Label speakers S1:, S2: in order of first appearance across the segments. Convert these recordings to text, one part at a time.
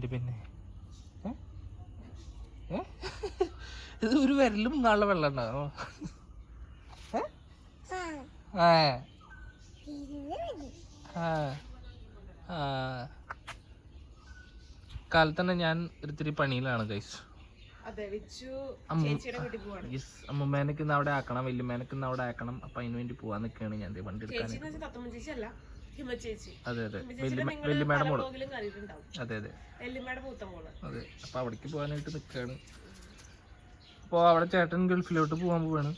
S1: എന്റെ പിന്നെ? ഇത് ഒരു വിരലും നാളെ വെള്ളം ഉണ്ടാകും ആ. ആ. ആ. കാലത്ത് തന്നെ ഞാൻ ഒരിത്തിരി പണിയിലാണ് കഴിച്ചു അമ്മമ്മേനക്ക് ഇന്ന് അവിടെ ആക്കണം വല്യമ്മേനക്ക് ഇന്ന് അവിടെ ആക്കണം അപ്പൊ അതിനുവേണ്ടി പോവാൻ നിൽക്കുകയാണ് ഞാൻ വണ്ടി എടുക്കാൻ അതെ അതെ.
S2: മോൾ.
S1: അതെ അതെ. അതെ. അപ്പൊ അവിടേക്ക് പോകാനായിട്ട് നിൽക്കുകയാണ് അപ്പോൾ അവിടെ ചേട്ടൻ ഗൾഫിലോട്ട് പോകാൻ പോവാണ്.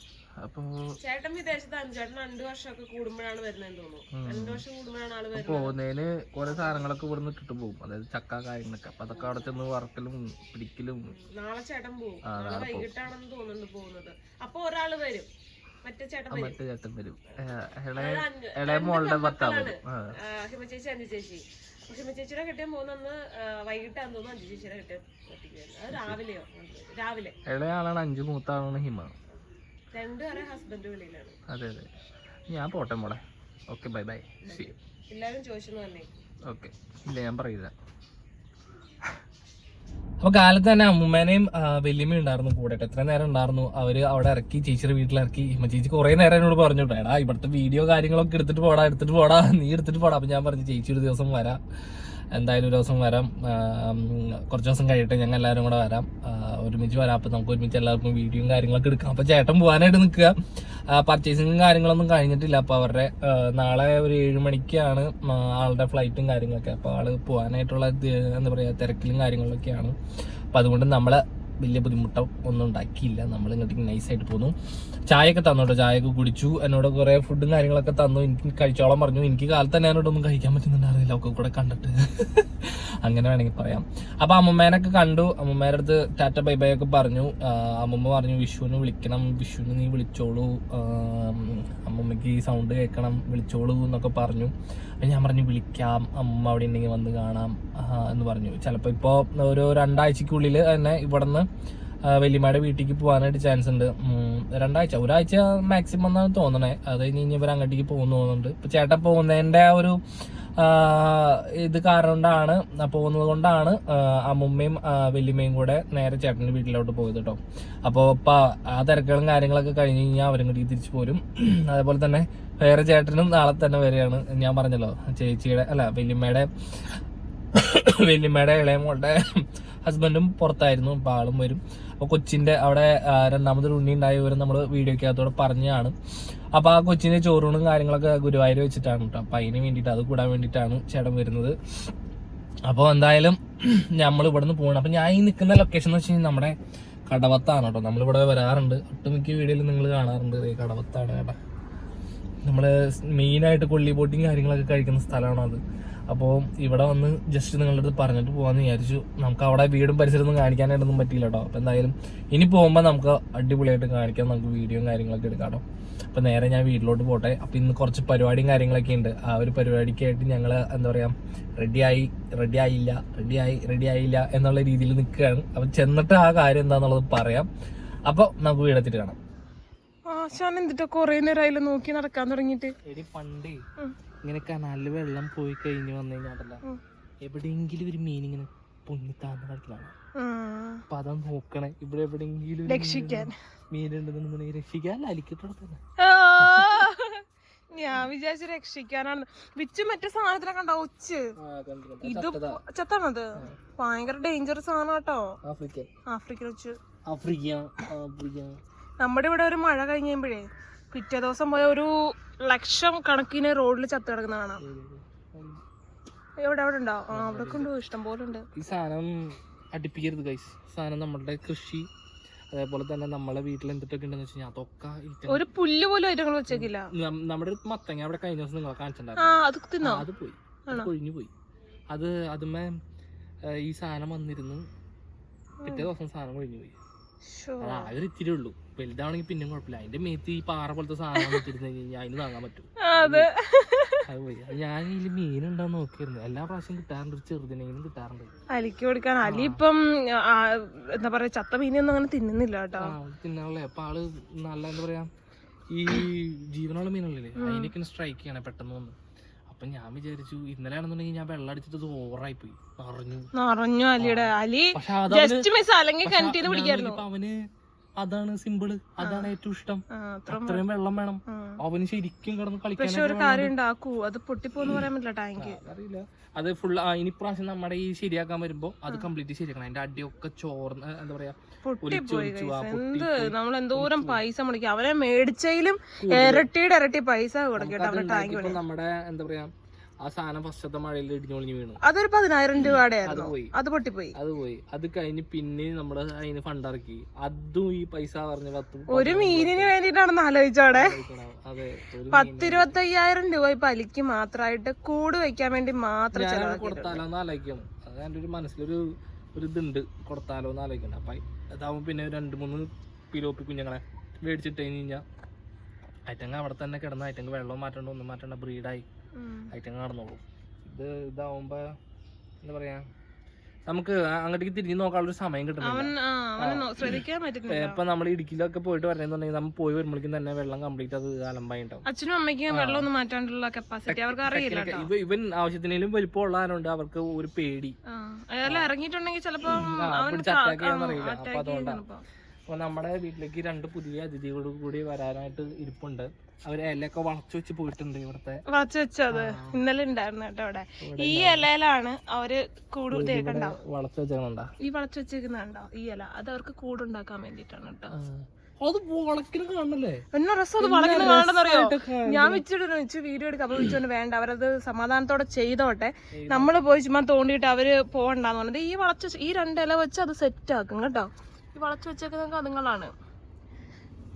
S1: അപ്പോൾ
S2: ചേട്ടൻ വിദേശത്ത് അഞ്ചേട്ടൻ രണ്ടു വർഷമൊക്കെ കൂടുമ്പോഴാണ് വരുന്നതെന്ന് തോന്നുന്നു. രണ്ടു വർഷം കൂടുമ്പോഴാണ് ആൾ വരുന്നത്.
S1: പോകുന്നതിന് കുറെ സാധനങ്ങളൊക്കെ ഇവിടെ നിന്ന് ഇട്ടിട്ട് പോകും. അതായത് ചക്ക കാര്യങ്ങളൊക്കെ അപ്പൊ അതൊക്കെ അവിടെ ചെന്ന് വറക്കലും പിടിക്കലും.
S2: നാളെ ചേട്ടൻ പോകും. വൈകിട്ടാണെന്ന് തോന്നുന്നുണ്ട് പോകുന്നത്. അപ്പൊ ഒരാൾ വരും. മറ്റേ ചേട്ടൻ വരും.
S1: ഇളയ മോളുടെ ഭർത്താവ്.
S2: ഹിമ ചേച്ചി അഞ്ചു ചേച്ചി ഹിമ ചേച്ചിയുടെ കെട്ടിയാൻ പോകുന്ന വൈകിട്ടാന്ന് തോന്നുന്നു അഞ്ചു ചേച്ചിയുടെ കെട്ടിക്കുന്നത് അത് രാവിലെയോ? രാവിലെ.
S1: ഇളയാളാണ് അഞ്ചു മൂത്താളാണ് ഹിമ.
S2: രണ്ടുപേരെ ഹസ്ബൻഡ് വെളിയിലാണ്.
S1: അതെ അതെ. ഞാൻ പോട്ടെ മോളെ. Okay bye. ബൈ
S2: എല്ലാവരും ചോദിച്ചെന്ന് തന്നെ
S1: ഓക്കെ ഇല്ല ഞാൻ പറയില്ല. അപ്പൊ കാലത്ത് തന്നെ അമ്മൂമ്മേനെയും വല്യമ്മയും ഉണ്ടായിരുന്നു കൂടെ എത്ര നേരം ഉണ്ടായിരുന്നു. അവർ അവിടെ ഇറക്കി ചേച്ചിയുടെ വീട്ടിലിറക്കി. ഇമ്മ ചേച്ചി കുറെ നേരം എന്നോട് പറഞ്ഞു എടാ ഇവിടുത്തെ വീഡിയോ കാര്യങ്ങളൊക്കെ എടുത്തിട്ട് പോടാ എടുത്തിട്ട് പോടാ നീ എടുത്തിട്ട് പോടാ. അപ്പൊ ഞാൻ പറഞ്ഞു ചേച്ചി ഒരു ദിവസം വരാം. എന്തായാലും ഒരു ദിവസം വരാം. കുറച്ച് ദിവസം കഴിയട്ടെ ഞങ്ങൾ എല്ലാവരും കൂടെ വരാം. ഒരുമിച്ച് വരാം. അപ്പം നമുക്ക് ഒരുമിച്ച് എല്ലാവർക്കും വീഡിയോയും കാര്യങ്ങളൊക്കെ എടുക്കാം. അപ്പോൾ ചേട്ടൻ പോകാനായിട്ട് നിൽക്കുക. പർച്ചേസിങ്ങും കാര്യങ്ങളൊന്നും കഴിഞ്ഞിട്ടില്ല. അപ്പോൾ അവരുടെ നാളെ ഒരു ഏഴ് മണിക്കാണ് ആളുടെ ഫ്ലൈറ്റും കാര്യങ്ങളൊക്കെ. അപ്പോൾ ആൾ പോകാനായിട്ടുള്ള എന്താ പറയുക തിരക്കിലും കാര്യങ്ങളിലൊക്കെയാണ്. അപ്പം അതുകൊണ്ട് നമ്മൾ വലിയ ബുദ്ധിമുട്ടോ ഒന്നും ഉണ്ടാക്കിയില്ല. നമ്മൾ നൈസ് നൈസായിട്ട് പോന്നു. ചായയൊക്കെ തന്നു കേട്ടോ ചായയൊക്കെ കുടിച്ചു. എന്നോട് കുറെ ഫുഡും കാര്യങ്ങളൊക്കെ തന്നു. എനിക്ക് കഴിച്ചോളം പറഞ്ഞു. എനിക്ക് കാലത്ത് തന്നെ എന്നോടൊന്നും കഴിക്കാൻ പറ്റുന്നുണ്ടായിരുന്നില്ല. ഒക്കെ കൂടെ കണ്ടിട്ട്. അങ്ങനെ വേണമെങ്കിൽ പറയാം. അപ്പൊ അമ്മമ്മേനൊക്കെ കണ്ടു. അമ്മമ്മേടെ അടുത്ത് ടാറ്റ ബൈ ബൈ ഒക്കെ പറഞ്ഞു. അമ്മമ്മ പറഞ്ഞു വിഷുവിന് വിളിക്കണം. വിഷുവിന് നീ വിളിച്ചോളൂ. അമ്മമ്മക്ക് ഈ സൗണ്ട് കേൾക്കണം. വിളിച്ചോളൂ എന്നൊക്കെ പറഞ്ഞു. അപ്പൊ ഞാൻ പറഞ്ഞു വിളിക്കാം. അമ്മ അവിടെ ഉണ്ടെങ്കിൽ വന്ന് കാണാം. എന്ന് പറഞ്ഞു. ചിലപ്പോൾ ഇപ്പോൾ ഒരു രണ്ടാഴ്ചക്കുള്ളിൽ തന്നെ ഇവിടുന്ന് വലിയമ്മയുടെ വീട്ടിലേക്ക് പോകാനായിട്ട് ചാൻസ് ഉണ്ട്. രണ്ടാഴ്ച ഒരാഴ്ച മാക്സിമം എന്നാണ് തോന്നണേ. അത് കഴിഞ്ഞ് ഇനി ഇവർ അങ്ങോട്ടേക്ക് പോകുന്നു തോന്നുന്നുണ്ട്. ഇപ്പൊ ചേട്ടൻ പോകുന്നതിന്റെ ആ ഒരു ഇത് കാരണം കൊണ്ടാണ് പോകുന്നത് കൊണ്ടാണ് അമ്മുമ്മയും വലിയമ്മയും കൂടെ നേരെ ചേട്ടന്റെ വീട്ടിലോട്ട് പോയത് കേട്ടോ അപ്പോൾ ഇപ്പൊ ആ തിരക്കുകളും കാര്യങ്ങളൊക്കെ കഴിഞ്ഞ് കഴിഞ്ഞാൽ അവരും കൂടി തിരിച്ചു പോരും. അതേപോലെ തന്നെ വേറെ ചേട്ടനും നാളെ തന്നെ വരികയാണ്. ഞാൻ പറഞ്ഞല്ലോ ചേച്ചിയുടെ അല്ല വല്യമ്മയുടെ വല്യമ്മയുടെ ഇളയ മോളുടെ ഹസ്ബൻഡും പുറത്തായിരുന്നു. അപ്പൊ ആളും വരും. അപ്പൊ കൊച്ചിന്റെ അവിടെ രണ്ടാമത് ഉണ്ണി ഉണ്ടായ വിവരം നമ്മൾ വീഡിയോക്കകത്തോടെ പറഞ്ഞാണ് അപ്പൊ ആ കൊച്ചിന്റെ ചോറൂണും കാര്യങ്ങളൊക്കെ ഗുരുവായൂർ വെച്ചിട്ടാണ് കേട്ടോ അപ്പൊ അതിന് വേണ്ടിയിട്ട് അത് കൂടാൻ വേണ്ടിയിട്ടാണ് ചേട്ടൻ വരുന്നത്. അപ്പോൾ എന്തായാലും നമ്മൾ ഇവിടെ നിന്ന് പോകണം അപ്പൊ ഞാൻ ഈ നിൽക്കുന്ന ലൊക്കേഷൻ എന്ന് വെച്ച് കഴിഞ്ഞാൽ നമ്മുടെ കടവത്താണ് കേട്ടോ നമ്മളിവിടെ വരാറുണ്ട്. ഒട്ടുമിക്ക വീഡിയോയിൽ നിങ്ങൾ കാണാറുണ്ട്. കടവത്താണ് കേട്ടോ. നമ്മൾ മെയിനായിട്ട് കൊള്ളി ബോട്ടിങ് കാര്യങ്ങളൊക്കെ കഴിക്കുന്ന സ്ഥലമാണ് അത്? അപ്പോൾ ഇവിടെ വന്ന് ജസ്റ്റ് നിങ്ങളുടെ അടുത്ത് പറഞ്ഞിട്ട് പോകാമെന്ന് വിചാരിച്ചു. നമുക്ക് അവിടെ വീടും പരിസരമൊന്നും കാണിക്കാനായിട്ടൊന്നും പറ്റിയില്ല കേട്ടോ അപ്പോൾ എന്തായാലും ഇനി പോകുമ്പോൾ നമുക്ക് അടിപൊളിയായിട്ട് കാണിക്കാം. നമുക്ക് വീഡിയോയും കാര്യങ്ങളൊക്കെ എടുക്കാം കേട്ടോ അപ്പോൾ നേരെ ഞാൻ വീട്ടിലോട്ട് പോട്ടെ. അപ്പോൾ ഇന്ന് കുറച്ച് പരിപാടിയും കാര്യങ്ങളൊക്കെ ഉണ്ട്. ആ ഒരു പരിപാടിക്കായിട്ട് ഞങ്ങൾ എന്താ പറയുക റെഡിയായി റെഡി ആയില്ല റെഡിയായി റെഡി ആയില്ല എന്നുള്ള രീതിയിൽ നിൽക്കുകയാണ്. അപ്പോൾ ചെന്നിട്ട് ആ കാര്യം എന്താണെന്നുള്ളത് പറയാം. അപ്പോൾ നമുക്ക് വീടത്തിട്ട് കാണാം.
S2: ആശാൻ എന്നിട്ട് കൊറേ നേരം അതിൽ നോക്കി നടക്കാൻ തുടങ്ങിട്ട്
S1: എടി പണ്ടേ ഇങ്ങനെ കനാലിൽ വെള്ളം പോയി കഴിഞ്ഞു വന്നു കഴിഞ്ഞാൽ എവിടെയെങ്കിലും ഒരു മീൻ ഇങ്ങനെ പൊങ്ങി താന്ന് കളിക്കലാണ് അപ്പൊ അതാ നോക്കണേ. ഇവിടെ എവിടെയെങ്കിലും
S2: രക്ഷിക്കാൻ.
S1: മീനുണ്ടെന്നുണ്ടെങ്കിൽ രക്ഷിക്കാൻ തന്നെ
S2: ആ, ഞാൻ വിചാരിച്ചു രക്ഷിക്കാനാണ്. വിച്ച് മറ്റേ സാധനത്തിനെ കണ്ടോ ഒച്ച് ഇത് ചത്താണത്. ഭയങ്കര ഡേഞ്ചർ സാധനം കേട്ടോ.
S1: ആഫ്രിക്ക
S2: ആഫ്രിക്കൻ ഒച്ച്
S1: ആഫ്രിക്ക
S2: നമ്മുടെ ഇവിടെ ഒരു മഴ കഴിഞ്ഞ് കഴിയുമ്പോഴേ പിറ്റേ ദിവസം പോയ ഒരു ലക്ഷം കണക്കിന് റോഡിൽ ചത്തു കിടക്കുന്ന കാണാം. എവിടെ അവിടെ ഉണ്ടോ ആ അവിടെ ഉണ്ട് ഇഷ്ടം പോലെ ഉണ്ട്
S1: ഈ സാധനം അടുപ്പിക്കരുത് ഗൈസ് സാധനം നമ്മളുടെ കൃഷി അതേപോലെ തന്നെ നമ്മളെ വീട്ടിൽ എന്തൊക്കെ ഉണ്ടെന്ന് വെച്ച് കഴിഞ്ഞാൽ അതൊക്കെ
S2: ഒരു പുല്ല് പോലും ഐറ്റങ്ങൾ വെച്ചേക്കില്ല.
S1: നമ്മുടെ മത്തങ്ങ അവിടെ കഴിഞ്ഞ ദിവസം നിങ്ങളെ കാണിച്ചിട്ടുണ്ടായിരുന്നു.
S2: അത്
S1: പോയി? കൊഴിഞ്ഞു പോയി. അത് അതുമേ ഈ സാധനം വന്നിരുന്നു. പിറ്റേ ദിവസം സാധനം കൊഴിഞ്ഞു പോയി. അത് ആകെ ഇത്തിരി ഉള്ളൂ. വലുതാണെങ്കിൽ പിന്നെ കുഴപ്പമില്ല. അതിന്റെ മേത്ത് ഈ പാറ പോലത്തെ സാധനം വെച്ചിരുന്ന് കഴിഞ്ഞാൽ അതിന് താങ്ങാൻ പറ്റും.
S2: അതെ.
S1: അത് പോയി. ഞാൻ ഇതിൽ മീനുണ്ടാന്ന് നോക്കിയിരുന്നു. എല്ലാ പ്രാവശ്യം കിട്ടാറുണ്ട് ഒരു ചെറുതിനെങ്കിലും കിട്ടാറുണ്ട്.
S2: അലിക്ക് കൊടുക്കാൻ. അലി ഇപ്പം ആ, എന്താ പറയാ ചത്ത മീനൊന്നും അങ്ങനെ തിന്നുന്നില്ല കേട്ടോ.
S1: ആ അപ്പൊ ആൾ നല്ല എന്താ പറയാ ഈ ജീവനുള്ള മീനുള്ളില്ലേ അതിനൊക്കെ സ്ട്രൈക്ക് ചെയ്യണേ പെട്ടെന്ന് വന്ന്. അപ്പൊ ഞാൻ വിചാരിച്ചു ഇന്നലെ ആണെന്നുണ്ടെങ്കിൽ ഞാൻ വെള്ളം അടിച്ചിട്ട് ഇത് ഓവറായി പോയി നിറഞ്ഞു.
S2: നിറഞ്ഞു അലിയുടെ. അലി
S1: പക്ഷെ
S2: ജസ്റ്റ് മിസ് അല്ലെങ്കിൽ
S1: പക്ഷെ
S2: കിണറ്റിന്ന്
S1: ഞാൻ
S2: പിടിക്കായിരുന്നു.
S1: നോക്കിയപ്പോ അവന് അതാണ് സിമ്പിൾ അതാണ് ഏറ്റവും ഇഷ്ടം. അത്രയും വെള്ളം വേണം. അവന് ശരിക്കും കിടന്ന്
S2: പക്ഷെ
S1: കളിക്കാൻ
S2: ഒരു കാര്യം ഉണ്ടാക്കൂ. അത്
S1: ഫുൾ ഇനി പ്രാവശ്യം നമ്മുടെ ഈ ശരിയാക്കാൻ വരുമ്പോ അത് കംപ്ലീറ്റ് ശരിയാക്കണം. അതിന്റെ അടിയൊക്കെ ചോർന്ന് എന്താ പറയാ.
S2: നമ്മൾ എന്തോരം പൈസ മുടക്കി. അവരെ മേടിച്ചയിലും ഇരട്ടിയുടെ ഇരട്ടി പൈസ കൊടുക്കട്ടെ
S1: നമ്മുടെ എന്താ പറയാ ആ സാധനം ഫസ്റ്റത്തെ മഴയിൽ ഇടിഞ്ഞൊളിഞ്ഞ് വീണു.
S2: അതൊരു പതിനായിരം രൂപയുടെ
S1: അത് പോയി.
S2: അത് പൊട്ടിപ്പോയി.
S1: അത് പോയി. അത് കഴിഞ്ഞ് പിന്നെ നമ്മൾ അതിന് ഫണ്ട് ഇറക്കി. അതും ഈ പൈസ പറഞ്ഞ പത്ത്
S2: ഒരു മീനിന് വേണ്ടിട്ടാണെന്ന് ആലോചിച്ചോടെ
S1: അതെ ഒരു
S2: പത്തിരുപത്തയ്യായിരം രൂപ ഇപ്പൊ അലിക്ക് മാത്രമായിട്ട് കൂട് വെക്കാൻ വേണ്ടി മാത്രം
S1: കൊടുത്താലോന്ന്
S2: ചെലവാക്കി
S1: കൊടുത്താലോ എന്ന് ആലോചിക്കണം അത് എന്റെ ഒരു മനസ്സിലൊരു ഒരു ഇതുണ്ട്. കൊടുത്താലോ എന്ന് ആലോചിക്കണം. അപ്പൊ അതാവുമ്പോ പിന്നെ രണ്ട് മൂന്ന് പിലോപ്പി കുഞ്ഞുങ്ങളെ മേടിച്ചിട്ട് കഴിഞ്ഞ് കഴിഞ്ഞാൽ ഐറ്റങ്ങ അവിടെ തന്നെ കിടന്ന ഐറ്റങ്ങ് വെള്ളം മാറ്റണ്ട ഒന്നും മാറ്റണ്ട ബ്രീഡായി ഐറ്റങ്ങ് നടന്നോളൂ. ഇത് ഇതാവുമ്പോ എന്താ പറയാ നമുക്ക് അങ്ങോട്ടേക്ക് തിരിഞ്ഞു നോക്കാനുള്ള സമയം കിട്ടുന്നില്ല.
S2: അവൻ ആ അവനെ നോ- ശ്രദ്ധിക്കാൻ പറ്റുന്നില്ല.
S1: ഇപ്പൊ നമ്മൾ ഇടുക്കിയിലൊക്കെ പോയിട്ട് വരണമെന്നുണ്ടെങ്കിൽ നമ്മൾ പോയി വരുമ്പോഴേക്കും തന്നെ വെള്ളം കംപ്ലീറ്റ് അത് അലമ്പായി ഉണ്ടാവും
S2: അച്ഛനും അമ്മയ്ക്കും വെള്ളം ഒന്നും മാറ്റാനുള്ള കപ്പാസിറ്റി അവർക്ക് അറിയില്ല
S1: ഇവൻ ആവശ്യത്തിനും വലിപ്പം ഉള്ളവരുണ്ട് അവർക്ക് ഒരു പേടി.
S2: ഇറങ്ങിയിട്ടുണ്ടെങ്കിൽ ചിലപ്പോ
S1: ആ,
S2: അവൻ
S1: പിടിച്ച് attack ചെയ്യാന്ന് അറിയില്ല. അപ്പൊ
S2: അറ്റാക്ക്
S1: അതുകൊണ്ടാ.
S2: ചെയ്യുന്നു
S1: അപ്പൊ നമ്മുടെ വീട്ടിലേക്ക് രണ്ട് പുതിയ അതിഥികളോട് കൂടി വരാനായിട്ട് ഇരിപ്പുണ്ട്. അവർ ഇലയൊക്കെ വളച്ചു വെച്ച് പോയിട്ടുണ്ട് ഇവിടുത്തെ.
S2: വളച്ചു വെച്ചത് ഇന്നലെ ഉണ്ടായിരുന്നു കേട്ടോ അവിടെ. ഈ ഇലയിലാണ് അവർ കൂട്
S1: വളച്ചു വെച്ചാ
S2: ഈ വളച്ചു വെച്ചേക്കുന്നുണ്ടോ ഈ ഇല. അത് അവർക്ക് കൂടുണ്ടാക്കാൻ വേണ്ടിട്ടാണ് കേട്ടോ.
S1: അത് വളക്കിന് കാണണല്ലേ?
S2: എന്നാ രസം അത് വളക്കുന്ന കാണണമെന്നറിയോ ഞാൻ വെച്ചിട്ട് വെച്ച് വീഡിയോ എടുക്കാം. അപ്പൊ വെച്ചോണ്ട് വേണ്ട അവരത് സമാധാനത്തോടെ ചെയ്തോട്ടെ. നമ്മൾ പോയി ചുമ്മാ തോണ്ടിട്ട് അവർ പോകണ്ടെന്ന് പറഞ്ഞത് ഈ വളച്ച ഈ രണ്ട് ഇല വെച്ച് അത് സെറ്റ് ആക്കും കേട്ടോ. വളച്ചു വെച്ചേക്കുന്ന അതുങ്ങളാണ്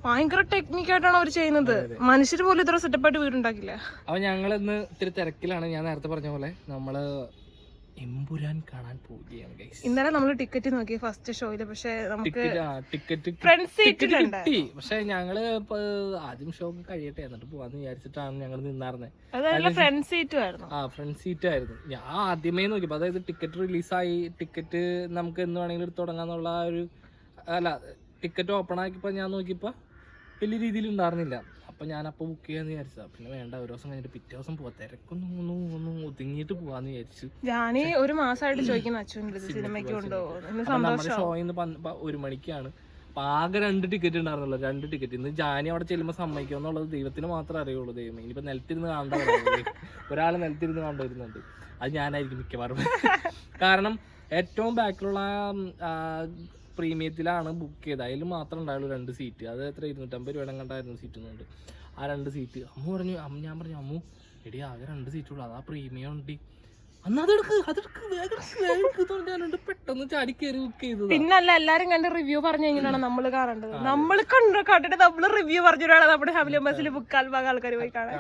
S2: ഭയങ്കര ടെക്നിക്കായിട്ടാണ് അവർ ചെയ്യുന്നത്. മനുഷ്യര് പോലും ഇത്ര സെറ്റപ്പായിട്ട് വീടുണ്ടാക്കില്ല.
S1: അപ്പൊ ഞങ്ങൾ ഇന്ന് ഇത്തിരി തിരക്കിലാണ്. ഞാൻ നേരത്തെ പറഞ്ഞ പോലെ നമ്മൾ എമ്പുരാൻ കാണാൻ പോവുകയാണ്
S2: ഇന്നലെ നമ്മൾ ടിക്കറ്റ് നോക്കി ഫസ്റ്റ് ഷോയിൽ പക്ഷെ നമുക്ക്
S1: ടിക്കറ്റ് കിട്ടി. പക്ഷെ ഞങ്ങൾ ആദ്യം ഷോ കഴിയട്ടെ എന്നിട്ട് പോവാന്ന് വിചാരിച്ചിട്ടാണ് ഞങ്ങൾ നിന്നാർന്നെ.
S2: അതല്ല ഫ്രണ്ട് സീറ്റും ആയിരുന്നു.
S1: ആ ഫ്രണ്ട് സീറ്റ് ആയിരുന്നു. ഞാൻ ആദ്യമേ നോക്കി അതായത് ടിക്കറ്റ് റിലീസായി ടിക്കറ്റ് നമുക്ക് എന്ന് വേണമെങ്കിലും തുടങ്ങാന്നുള്ള ഒരു അല്ല ടിക്കറ്റ് ഓപ്പൺ ആക്കിയപ്പോ ഞാൻ നോക്കിയപ്പോൾ വലിയ രീതിയിൽ ഉണ്ടായിരുന്നില്ല. അപ്പൊ ഞാൻ അപ്പൊ ബുക്ക് ചെയ്യാന്ന് വിചാരിച്ചതാ. പിന്നെ വേണ്ട ഒരു ദിവസം കഴിഞ്ഞിട്ട് പിറ്റേ ദിവസം പോവാ. തിരക്കൊന്നും ഒന്നും ഒന്നും ഒതുങ്ങിയിട്ട് പോവാന്ന് വിചാരിച്ചു.
S2: ഞാൻ ഒരു മാസമായിട്ട് ചോദിക്കുന്നു അച്ഛന്റെ സിനിമയ്ക്ക്
S1: നമ്മുടെ ഷോ ഇന്ന് ഒരു മണിക്കാണ്. അപ്പൊ ആകെ രണ്ട് ടിക്കറ്റ് ഉണ്ടായിരുന്നല്ലോ രണ്ട് ടിക്കറ്റ് ഇന്ന് ജാനി അവിടെ ചെല്ലുമ്പോൾ സമ്മതിക്കും എന്നുള്ളത് ദൈവത്തിന് മാത്രമേ അറിയുള്ളൂ. ദൈവം ഇനിയിപ്പോ നിലത്തിരുന്ന് കാണേണ്ട? ഒരാൾ നിലത്തിരുന്ന് കണ്ടുവരുന്നുണ്ട്. അത് ഞാനായിരിക്കും മിക്കവാറും. കാരണം ഏറ്റവും ബാക്കിലുള്ള പ്രീമിയത്തിലാണ് ബുക്ക് ചെയ്തത്. അതിൽ മാത്രം ഉണ്ടായുള്ളൂ രണ്ട് സീറ്റ് അത് എത്ര? ഇരുന്നൂറ്റമ്പത് രൂപയുടെ കണ്ടായിരുന്നു സീറ്റ് എന്നുണ്ട്. ആ രണ്ട് സീറ്റ് അമ്മു പറഞ്ഞു അമ്മ ഞാൻ പറഞ്ഞു അമ്മു എടി ആകെ രണ്ട് സീറ്റുള്ളൂ അതാ പ്രീമിയം ഉണ്ട്. അന്ന് അതെടുക്ക് അതെടുക്ക് വേഗം ഞാനുണ്ട് പെട്ടെന്ന് ചാടി കയറി ബുക്ക് ചെയ്തത്.
S2: പിന്നല്ല എല്ലാരും കണ്ട് റിവ്യൂ പറഞ്ഞു കഴിഞ്ഞാണ് നമ്മൾ കാണേണ്ടത്? നമ്മൾ കണ്ടു കണ്ടിട്ട് നമ്മൾ റിവ്യൂ പറഞ്ഞിട്ടാണ് നമ്മുടെ ഫാമിലി മെമ്പേഴ്സിൽ ബുക്ക് ആൽബാഗ് ആൾക്കാർ പോയി കാണാൻ.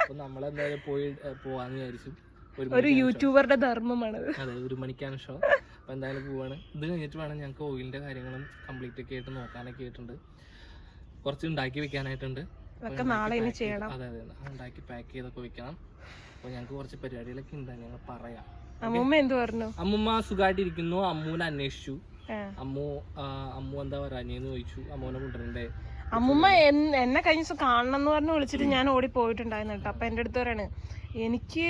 S1: അപ്പൊ നമ്മളെന്തായാലും പോയി പോവാന്ന് വിചാരിച്ചു. ഒരു
S2: ഒരു യൂട്യൂബറുടെ ധർമ്മമാണ്
S1: അതെ ഒരു മണിക്കാണ് ഷോ അപ്പൊ എന്തായാലും പോവാണ്. ഇത് കഴിഞ്ഞിട്ട് വേണം ഞങ്ങൾക്ക് ഓയിലിന്റെ കാര്യങ്ങളും കംപ്ലീറ്റ് ഒക്കെ ആയിട്ട് നോക്കാനൊക്കെ ആയിട്ടുണ്ട്. കുറച്ച് ഉണ്ടാക്കി വെക്കാനായിട്ടുണ്ട്.
S2: നാളെ ചെയ്യണം.
S1: അതെ അതെ ഉണ്ടാക്കി പാക്ക് ചെയ്തൊക്കെ വെക്കണം. അപ്പൊ ഞങ്ങക്ക് കുറച്ച് പരിപാടികളൊക്കെ ഉണ്ട് ഞങ്ങൾ പറയാം.
S2: അമ്മൂമ്മ എന്ത് പറഞ്ഞു?
S1: അമ്മുമ്മ സുഖമായിട്ടിരിക്കുന്നു അമ്മൂനെ അന്വേഷിച്ചു. അമ്മു അമ്മു എന്താ പറയാഞ്ഞെന്ന് ചോദിച്ചു. അമ്മുവിനെ കൊണ്ടുവരണ്ടേ?
S2: അമ്മൂമ്മ എന്നെ കഴിഞ്ഞ ദിവസം കാണണം എന്ന് പറഞ്ഞു വിളിച്ചിട്ട് ഞാൻ ഓടി പോയിട്ടുണ്ടായിരുന്നു കേട്ടോ. അപ്പൊ എന്റെ അടുത്ത് പറയാണ് എനിക്ക്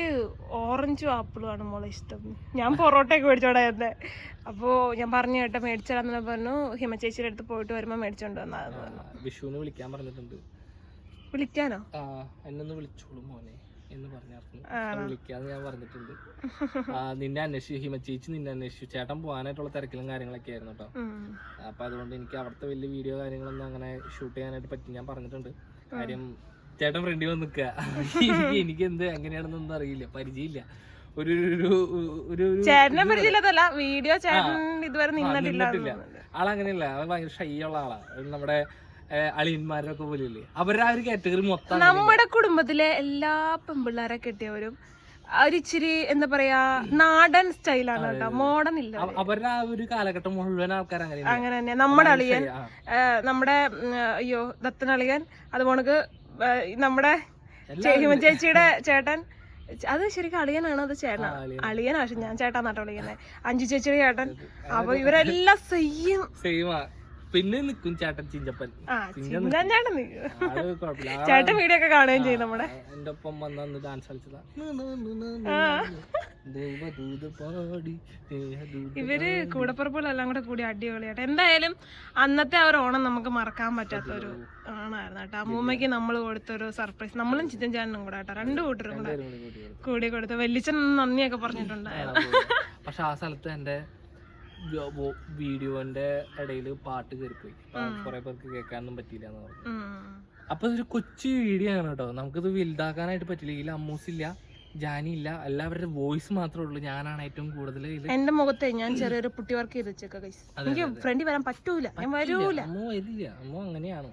S2: ഓറഞ്ചും ആപ്പിളും ആണ് മോളെ ഇഷ്ടം. ഞാൻ പൊറോട്ടയൊക്കെ മേടിച്ചോണ്ടായിരുന്നെ അപ്പോ ഞാൻ പറഞ്ഞു കേട്ടോ മേടിച്ചതാന്ന് പറഞ്ഞു. ഹിമ ചേച്ചിയുടെ അടുത്ത് പോയിട്ട് വരുമ്പോൾ മേടിച്ചോണ്ട് വന്നാന്ന് പറഞ്ഞു.
S1: വിഷുനെ വിഷുവിന് വിളിക്കാൻ പറഞ്ഞിട്ടുണ്ട്.
S2: വിളിക്കാനോ?
S1: ആ എന്നൊന്ന് വിളിച്ചോളൂ മോനെ എന്ന്
S2: ആണോ?
S1: വിളിക്കാന്ന് ഞാൻ പറഞ്ഞിട്ടുണ്ട്. നിന്നെ അന്വേഷിച്ചു ഹിമ ചേച്ചി നിന്നെ അന്വേഷിച്ചു. ചേട്ടൻ പോകാനായിട്ടുള്ള തിരക്കിലും കാര്യങ്ങളൊക്കെ ആയിരുന്നു കേട്ടോ. അപ്പൊ അതുകൊണ്ട് എനിക്ക് അവിടുത്തെ വലിയ വീഡിയോ കാര്യങ്ങളൊന്നും അങ്ങനെ ഷൂട്ട് ചെയ്യാനായിട്ട് പറ്റി ഞാൻ പറഞ്ഞിട്ടുണ്ട്. കാര്യം ചേട്ടൻ ഫ്രണ്ടിൽ വന്ന് നിൽക്കുക എനിക്ക് എന്ത് എങ്ങനെയാണെന്നൊന്നും അറിയില്ല. പരിചയമില്ല. ഒരു ഒരു
S2: ചേട്ടനെ പരിചയമില്ലാത്തല്ല വീഡിയോ ചേട്ടൻ ഇതുവരെ നിന്നിട്ടില്ല
S1: ആളങ്ങനെയല്ല. അവൻ ഭയങ്കര ഷൈ ഉള്ള ആളാ. നമ്മുടെ അളിയന്മാരൊക്കെ പോലെയല്ലേ. അവരുടെ ആ ഒരു കാറ്റഗറി മൊത്തം
S2: നമ്മുടെ കുടുംബത്തിലെ എല്ലാ പെമ്പിള്ളേരെ കെട്ടിയവരും ഒരിച്ചിരി എന്താ പറയാ നാടൻ സ്റ്റൈലാണ് കേട്ടോ. മോഡൺ ഇല്ല
S1: അവരുടെ ആ ഒരു കാലഘട്ടം മുഴുവൻ ആൾക്കാർ അങ്ങനെ
S2: അങ്ങനെ തന്നെ നമ്മുടെ അളിയൻ നമ്മുടെ അയ്യോ ദത്തൻ അളിയൻ ആ, നമ്മുടെ ചേഹിമ ചേച്ചിയുടെ ചേട്ടൻ അത് ശരിക്കും അളിയനാണ് അത്
S1: ചേട്ടൻ? അളിയൻ.
S2: അളിയനാ പക്ഷെ ഞാൻ ചേട്ടാന്നാട്ടോ വിളിക്കുന്നത് അഞ്ചു ചേച്ചിയുടെ ചേട്ടൻ. അപ്പൊ ഇവരെല്ലാം
S1: സെയിം പിന്നെ നിക്കും ചേട്ടൻ ചിഞ്ചപ്പൻ.
S2: ചേട്ടൻ വീഡിയോ ഒക്കെ കാണുകയും ചെയ്യും നമ്മുടെ.
S1: എന്റെ ഒപ്പം വന്ന് ഡാൻസ് കളിച്ചതാ.
S2: ഇവർ കൂടപ്പുറപ്പുകളെല്ലാം കൂടെ കൂടി അടിപൊളിയായിട്ട്. എന്തായാലും അന്നത്തെ ആ ഒരു ഓണം നമുക്ക് മറക്കാൻ പറ്റാത്ത ഒരു ഓണമായിരുന്നു കേട്ടോ. അമ്മൂമ്മയ്ക്ക് നമ്മൾ കൊടുത്തൊരു സർപ്രൈസ് നമ്മളും ചിത്തൻ ചേട്ടനും കൂടെ കേട്ടോ. രണ്ടു കൂട്ടരും കൂടെ
S1: കൂടി കൂടി കൊടുത്തു.
S2: കൂടി കൊടുത്തു. വല്യച്ഛൻ നന്ദിയൊക്കെ പറഞ്ഞിട്ടുണ്ടായിരുന്നു.
S1: പക്ഷെ ആ സ്ഥലത്ത് എന്റെ വീഡിയോന്റെ ഇടയിൽ പാട്ട് കയറിപ്പോയി കുറെ പേർക്ക് കേൾക്കാനൊന്നും പറ്റിയില്ല എന്ന് പറഞ്ഞു. അപ്പൊ ഇതൊരു കൊച്ചു വീഡിയോ ആണ് കേട്ടോ. നമുക്കിത് വലുതാക്കാനായിട്ട് പറ്റില്ല. ഇതിൽ അമ്മൂസ് ഇല്ല ജാനി ഇല്ല എല്ലാവരുടെ വോയിസ് മാത്രമേ ഉള്ളൂ. ഞാനാണ് ഏറ്റവും കൂടുതൽ
S2: എന്റെ മുഖത്തെ ഞാൻ ചെറിയൊരു പുട്ടി വർക്ക് ചെയ്ത് വെച്ചേക്കാം എനിക്ക് ഫ്രണ്ടിൽ വരാൻ പറ്റൂല. ഞാൻ വരൂല.
S1: അമ്മ വരില്ല. അമ്മ അങ്ങനെയാണ്.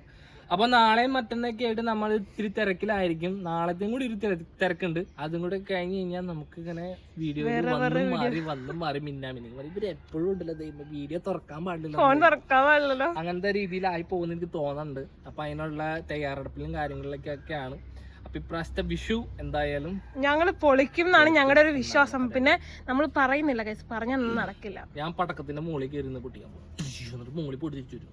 S1: അപ്പൊ നാളെയും മറ്റന്നൊക്കെ ആയിട്ട് നമ്മൾ ഇത്തിരി തിരക്കിലായിരിക്കും. നാളത്തെയും കൂടി ഒരു തിരക്കുണ്ട്. അതും കൂടെ കഴിഞ്ഞ് കഴിഞ്ഞാൽ നമുക്ക് ഇങ്ങനെ വീഡിയോ വന്നും മാറി വന്നും മാറി മിന്നാമിനി ഇവർ എപ്പോഴും ഉണ്ടല്ലോ ദൈവം വീഡിയോ തുറക്കാൻ പാടില്ല അങ്ങനത്തെ രീതിയിലായി പോകുന്ന എനിക്ക് തോന്നുന്നുണ്ട്. അപ്പൊ അതിനുള്ള തയ്യാറെടുപ്പിലും കാര്യങ്ങളിലൊക്കെയാണ് വിഷു എന്തായാലും
S2: ഞങ്ങൾ പൊളിക്കും എന്നാണ് ഞങ്ങളുടെ ഒരു വിശ്വാസം. പിന്നെ നമ്മൾ പറയുന്നില്ല കേസ് പറഞ്ഞൊന്നും നടക്കില്ല.
S1: ഞാൻ പടക്കത്തിന്റെ മുകളിൽ കയറി നിന്ന് പൊട്ടിക്കാൻ പോകും എന്നിട്ട് മുകളിൽ പൊട്ടിച്ചു വരും.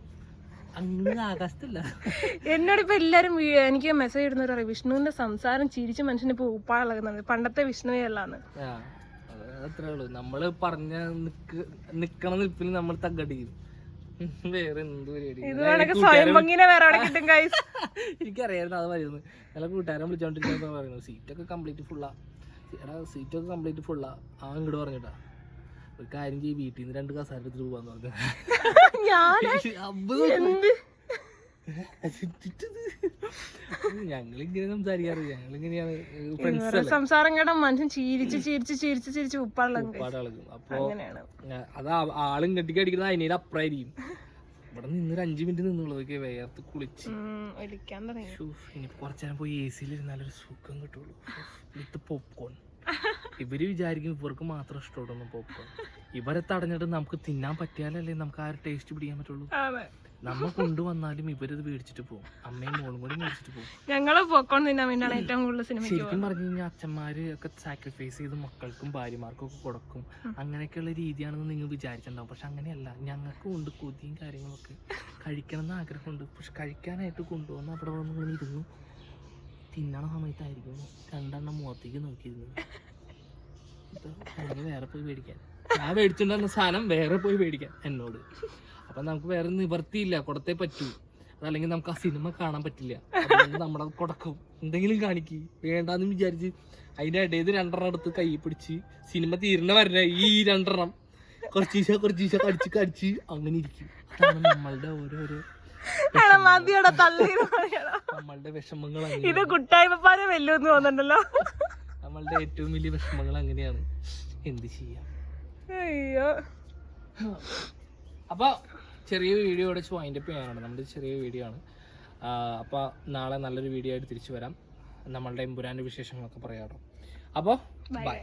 S2: എന്നോട് ഇപ്പൊ എല്ലാരും എനിക്ക് മെസ്സേജ് ഇടുന്ന പറയും വിഷ്ണുവിന്റെ സംസാരം ചിരിച്ച് മനുഷ്യന് ഇപ്പൊ ഉപ്പാളകുന്നത് പണ്ടത്തെ വിഷ്ണുവേ അല്ലാന്ന്
S1: അത്രേ ഉള്ളൂ. നമ്മൾ പറഞ്ഞ നിക്ക് നിക്കണ നിൽപ്പിൽ നമ്മൾ തగ్గടിക്കും വേറെ എന്ത് എനിക്കറിയായിരുന്നു അത് വരുന്നത് നല്ല കൂട്ടുകാരൻ വിളിച്ചോണ്ടിരിക്കുന്ന സീറ്റൊക്കെ കംപ്ലീറ്റ് ഫുള്ളാ സീറ്റൊക്കെ കംപ്ലീറ്റ് ഫുള്ളാ ആ. ഇങ്ങോട്ട് പറഞ്ഞിട്ടാ. ഒരു കാര്യം ചെയ്യും വീട്ടിൽ നിന്ന് രണ്ട് കസാര എടുത്തിട്ട് പോവാന്ന് പറഞ്ഞു. ഞങ്ങളിങ്ങനെ സംസാരിക്കാറ് ഞങ്ങളിങ്ങനെയാണ് ഫ്രണ്ട്സ്
S2: ഇവരുടെ സംസാരം കേട്ട മനുഷ്യൻ ചിരിച്ച് ചിരിച്ച് ചിരിച്ച് ചിരിച്ച് ഉപ്പാളകും
S1: ഒരുപാട് ആളുകൾ അപ്പൊ അത് ആളും കെട്ടിക്ക് അടിക്കുന്നത് അതിനേടെ അപ്പുറമായിരിക്കും ഇവിടെ നിന്ന് ഒരു അഞ്ചു മിനിറ്റ് നിന്നുള്ളതൊക്കെ വേർത്ത് കുളിച്ച്. ഇനി കുറച്ചു നേരം പോയി എ സിയിൽ ഇരുന്നാലൊരു സുഖം കിട്ടുള്ളൂ. വിത്ത് പോപ്കോൺ ഇവർ വിചാരിക്കും ഇവർക്ക് മാത്രം ഇഷ്ടമുള്ളൂ പോപ്കോൺ ഇവരെ തടഞ്ഞിട്ട് നമുക്ക് തിന്നാൻ പറ്റിയാലല്ലേ നമുക്ക് ആ ഒരു ടേസ്റ്റ് പിടിക്കാൻ പറ്റുള്ളൂ?
S2: അതെ.
S1: നമ്മ കൊണ്ടുവന്നാലും ഇവരത് മേടിച്ചിട്ട് പോകും അമ്മയും മോളും കൂടി മേടിച്ചിട്ട് പോകും
S2: ഞങ്ങൾ പോക്കോൺ തിന്നാൻ വേണ്ടിയാണ് ഏറ്റവും കൂടുതൽ
S1: ശരിക്കും പറഞ്ഞു കഴിഞ്ഞാൽ അച്ഛന്മാര് ഒക്കെ സാക്രിഫൈസ് ചെയ്ത് മക്കൾക്കും ഭാര്യമാർക്കും ഒക്കെ കൊടുക്കും അങ്ങനെയൊക്കെയുള്ള രീതിയാണെന്ന് നിങ്ങൾ വിചാരിച്ചിട്ടുണ്ടാവും. പക്ഷെ അങ്ങനെയല്ല. ഞങ്ങൾക്കും ഉണ്ട് കൊതിയും കാര്യങ്ങളൊക്കെ. കഴിക്കണം എന്ന് ആഗ്രഹമുണ്ട്. പക്ഷെ കഴിക്കാനായിട്ട് കൊണ്ടുവന്ന് അവിടെ വന്ന് ഇരുന്നു. തിന്നണ സമയത്തായിരിക്കും രണ്ടെണ്ണം മുഖത്തേക്ക് നോക്കിയിരുന്നു വേറെ പോയി മേടിക്കാൻ. ഞാൻ മേടിച്ചിട്ടുണ്ടെന്ന സാധനം വേറെ പോയി മേടിക്കാൻ എന്നോട്. അപ്പൊ നമുക്ക് വേറെ നിവർത്തിയില്ല കൊടത്തെ പറ്റൂ. അതല്ലെങ്കിൽ നമുക്ക് ആ സിനിമ കാണാൻ പറ്റില്ല. നമ്മുടെ കൊടക്കും. എന്തെങ്കിലും കാണിക്ക്. വേണ്ടാന്ന് വിചാരിച്ച് അതിന്റെ ഇടയിൽ രണ്ടെണ്ണം എടുത്ത് കൈ പിടിച്ച് സിനിമ തീരണ വരണ ഈ രണ്ടെണ്ണം കുറച്ചീശ കുറച്ചീശ കടിച്ച് കടിച്ച് അങ്ങനെ ഇരിക്കും. അതാണ് നമ്മളുടെ ഓരോരോ നമ്മളുടെ വിഷമങ്ങൾ
S2: ഇത് കുട്ടായ്മപ്പാരെ വെല്ലുന്ന് തോന്നുന്നുണ്ടല്ലോ.
S1: നമ്മളുടെ ഏറ്റവും വലിയ വിഷമങ്ങൾ അങ്ങനെയാണ്. എന്ത് ചെയ്യാം?
S2: അയ്യോ.
S1: അപ്പോൾ ചെറിയ വീഡിയോ ഇവിടെ വൈൻഡ് അപ്പ് ചെയ്യാനാണ്. നമ്മുടെ ചെറിയ വീഡിയോ ആണ്. അപ്പോൾ നാളെ നല്ലൊരു വീഡിയോ ആയിട്ട് തിരിച്ചു വരാം. നമ്മളുടെ എമ്പുരാന്റെ വിശേഷങ്ങളൊക്കെ പറയാം അപ്പോൾ
S2: ബൈ